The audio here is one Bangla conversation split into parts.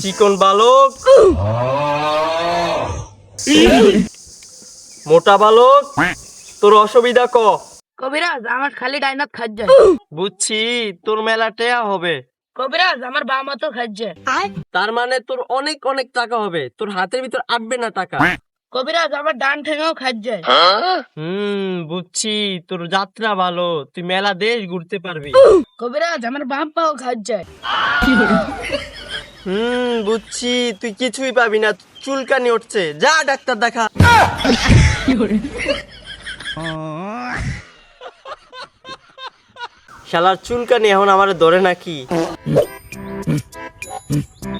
চিকন বালক। মোটা বালক। তোর অসুবিধা ক? কবিরাজ আমার খালি ডাইনাত খাজ্জে। বুঝছি তোর মেলা টেয়া হবে। কবিরাজ আমার বাবা মা তো খাজ্জে। তার মানে তোর অনেক অনেক টাকা হবে। তোর হাতের ভিতর আটবে না টাকা। কবিরাজ আমার ডান ঠেঙেও খাজ্জে হুম বুঝছি। তোর যাত্রা ভালো। তুই মেলা দেশ ঘুরতে পারবি। কবিরাজ আমার বাম পাও খাজ্জে হুম বুঝছি। তুই কিছুই পাবি না। চুলকানি উঠছে। যা ডাক্তার দেখা। শালার চুলকানি এখন আমার ধরে নাকি?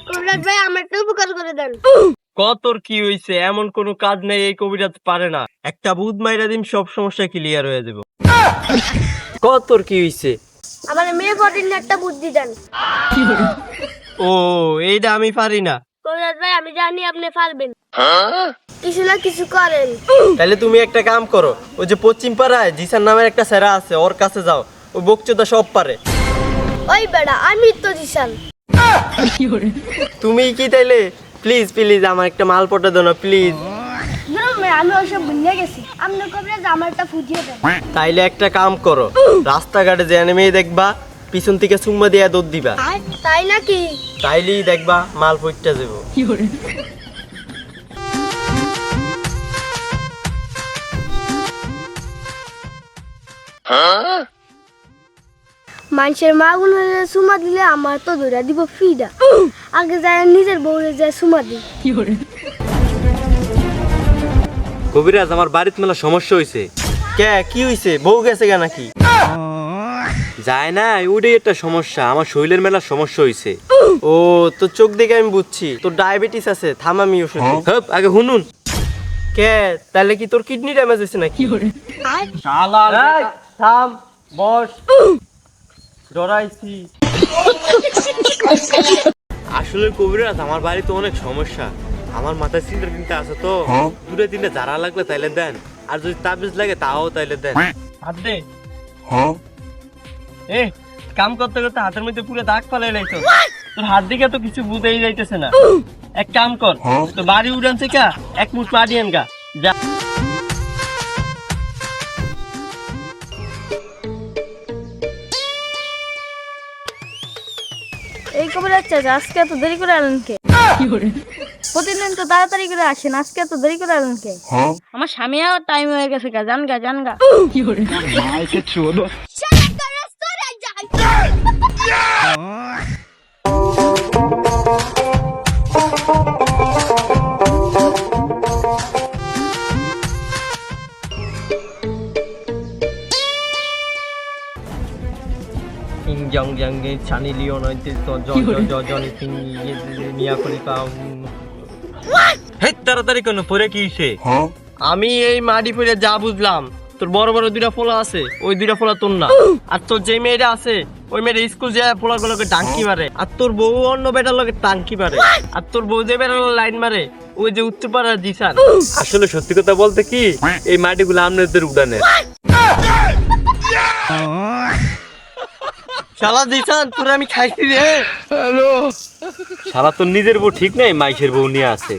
কবিরাজ ভাই আমার একটু উপকার করে দেন। কতর কি হইছে এমন কোনো কাজ নেই এই কবিরাজ পারে না। একটা বুধ মাইরা দিন সব সমস্যা ক্লিয়ার হয়ে যাব কতর কি হইছে? আমার মেয়ে বডির একটা বুদ্ধি দেন। ও এইটা আমি পারি না। কবিরাজ ভাই আমি জানি আপনি পারবেন। কিছু না কিছু করেন। তাহলে তুমি একটা কাম করো ওই যে পশ্চিম পাড়ায় জিসান নামের একটা সেরা আছে ওর কাছে যাও ওই বকচোদা সব পারে। ওই বেড়া আমি তো দিশান তুমি কি তাইলে প্লিজ প্লিজ আমার একটা মাল পটা দাও না প্লিজ আমি ওসব ভুলে গেছি। আপনি কবিরাজ আমার ফুটিয়ে দেন? তাইলে একটা কাম করো রাস্তাঘাটে যে মেয়ে দেখবা পিছন থেকে সুম্মা দিয়া দৌড় দিবা। তাই নাকি? তাইলেই দেখবা মাল পইটা যাব। মানুষের মা গুলো সুমা দিলে আমার তো ধরে দিব ফিডা আগে যায় নিজের বউরে যায় সুমা দিই। কবিরাজ আমার বাড়িতে মেলা সমস্যা হয়েছে কে কি হইছে? বউ গেছে কে নাকি? যায় না ওটাই একটা সমস্যা। আমার শরীরের মেলা সমস্যা হয়েছে ও তোর চোখ দেখে আমি বুঝছি। তোর ডায়াবেটিস আছে থাম আমি ওষুধ। হপ আগে শুনুন। কে তাহলে কি তোর কিডনি ড্যামেজ হয়েছে নাকি? শালা এই, থাম বস। ডরাইছি। আসলে কবিরাজ আমার বাড়িতে অনেক সমস্যা। আমার মাথায় চিন্তা চিন্তা আছে তো। দূরে তিনটে যারা লাগলে তাইলে দেন। আর যদি তাবিজ লাগে তাও তাইলে দেন। হাত দে এ কাম করতে করতে হাতের মধ্যে পুরো দাগ ফালাই লাইছো। তোর হাত দিকে তো কিছু বুঝেই যাইতেছে না। এক কাম কর তো বাড়ি উড়ান থেকে এক মুঠ পা দিয়েন গা যা। এই কবির আচ্ছা আজকে এত দেরি করে আলেন কে? প্রতিদিন তো তাড়াতাড়ি করে আসেন আজকে এত দেরি করে আলেন কে? আমার স্বামী আর টাইম হয়ে গেছে গা জান গা জান গা ইং জং জং গে ছানি লিওন হইতে তো জ জ জ জনি সিং ইয়ে মিয়া কলি পাও হে তাড়াতাড়ি কেন? পরে কি হইছে? আমি এই মাটি পড়ে যা বুঝলাম তোর বড় বড় দুইটা ফোলা আছে ওই দুইটা ফোলা তোর না। আর তোর যে মেয়েটা আছে ওই মেয়েটা স্কুল যায় ফোলা গুলোকে ডাঙ্কি মারে আর তোর বউ অন্য বেটার লোকে টাঙ্কি মারে আর তোর বউ যে বেটার লাইন মারে ওই যে উত্তর পাড়ার দিশান আসলে সত্যি কথা বলতে কি এই মাটিগুলো আপনাদের উড়ানের। শালা দিছান তোর আমি খাইছি রে। সারা তোর নিজের বউ ঠিক নাই মাইসের বউ নিয়ে আছে।